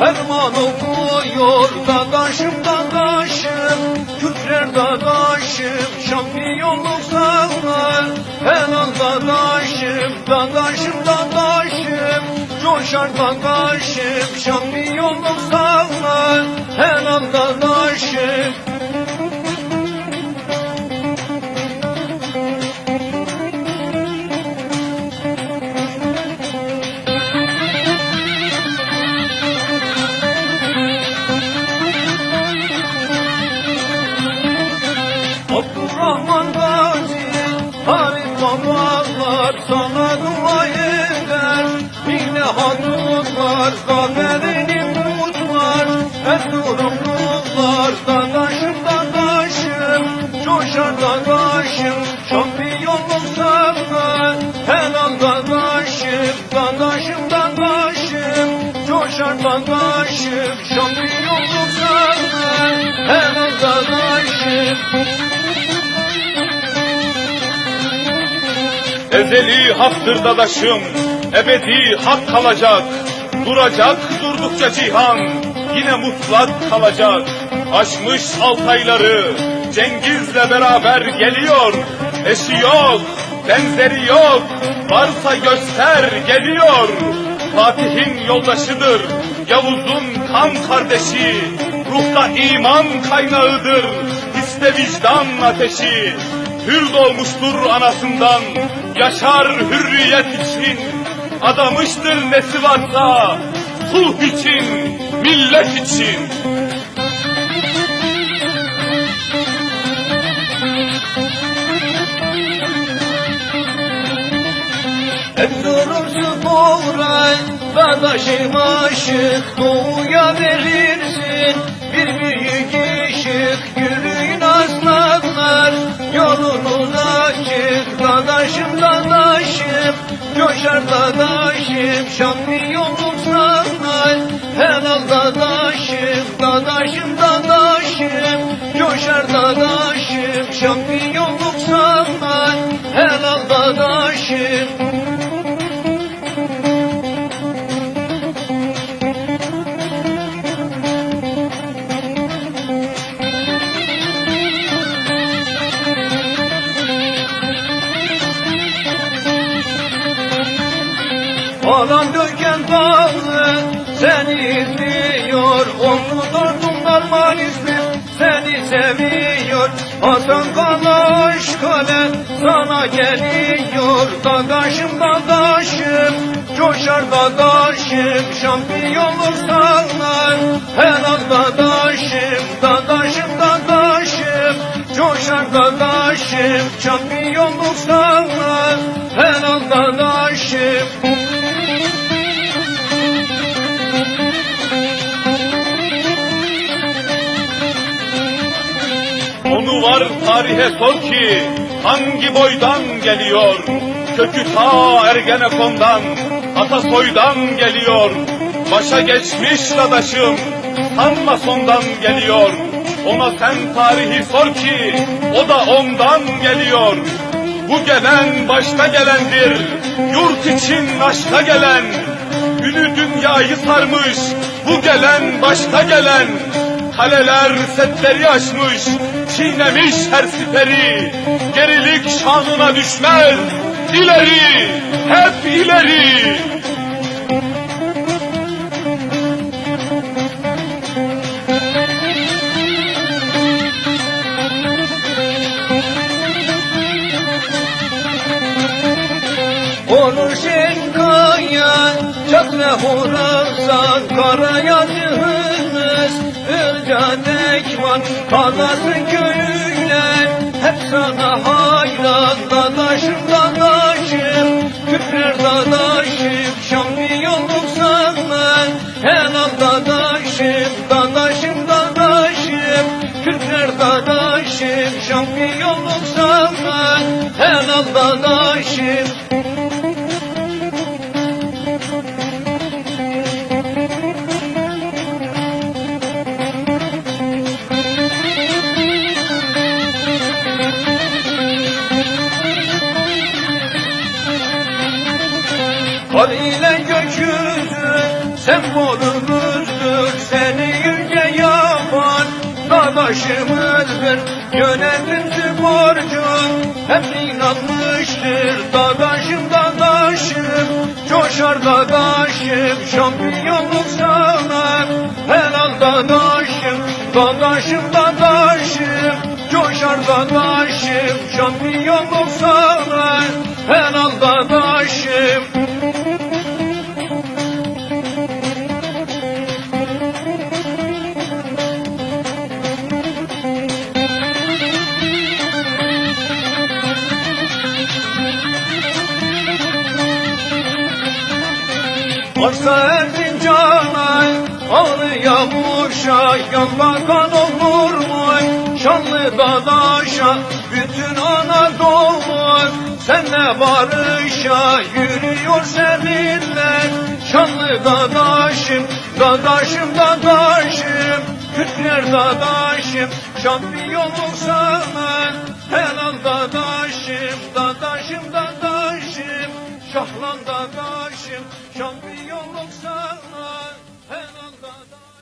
Ferman okuyor dadaşım dadaşım. Kükrer dadaşım şampiyonluk sağlar Helal dadaşım dadaşım dadaşım. Coşar dadaşım şampiyonluk sağlar Helal dadaşım Abdurrahman Gazi Halit babalar sana dua eder. Yine hatunlar zaferini kutlar. Erzurumlular dadaşım dadaşım Coşar dadaşım şampiyonluk sever Helal dadaşım dadaşım dadaşım Coşar dadaşım şampiyonluk sever Helal dadaşım Ezeli haktır dadaşım, ebedi hak kalacak. Duracak durdukça cihan, yine mutlak kalacak. Aşmış altayları, Cengiz'le beraber geliyor. Eşi yok, benzeri yok, varsa göster geliyor. Fatih'in yoldaşıdır, Yavuz'un kan kardeşi. Ruhta iman kaynağıdır, histe vicdan ateşi. Hür doğmuştur anasından, yaşar hürriyet için. Adamıştır nesi varsa, sulh için, millet için. Erzurum spora Dadaşım aşık Doğuya verirsin Coşar dadaşım Şampiyonluk sağlar Helal dadaşım Dadaşım dadaşım Coşar dadaşım Şampiyonluk Alan döken dağı seni izliyor Onlu dördünler malislim seni seviyor Hasan Kalaş kale sana geliyor. Dadaşım dadaşım coşar dadaşım Şampiyonluk sağlar helal dadaşım Dadaşım dadaşım coşar dadaşım Şampiyonluk sağlar helal dadaşım var tarihe sor ki hangi boydan geliyor? Kökü ta Ergenekon'dan, Atasoy'dan geliyor. Başa geçmiş dadaşım, sanma sondan geliyor. Ona sen tarihi sor ki o da ondan geliyor. Bu gelen başta gelendir, yurt için aşka gelen. Günü dünyayı sarmış, bu gelen başta gelen. Kaleler setleri aşmış, çiğnemiş her siperi. Gerilik şanına düşmez, ileri, hep ileri. Olur şenkaya çakra horasan Kara yazığınız Irca dekman Kalasın köyüyle Hep sana hayran Dadaşım dadaşım Kükrer dadaşım Şampiyonluk sana Helal dadaşım Dadaşım dadaşım Kükrer dadaşım Şampiyonluk sana Helal dadaşım yolumuzdur Seni yüce yapan dadaşımızdır Yönetimci borcun hep inanmıştır Dadaşım dadaşım coşar dadaşım Şampiyonluk sana helal dadaşım Dadaşım dadaşım coşar dadaşım Şampiyonluk sana helal dadaşım Varsa Erzincan'a ağrıya vurşa Yanma kan olur mu? Şanlı dadaşa Bütün Anadolu Senle barışa Yürüyor seninle Şanlı dadaşım Dadaşım dadaşım Kürtler dadaşım Şampiyonluk sana Helal dadaşım Dadaşım dadaşım Şahlan dadaşım Şam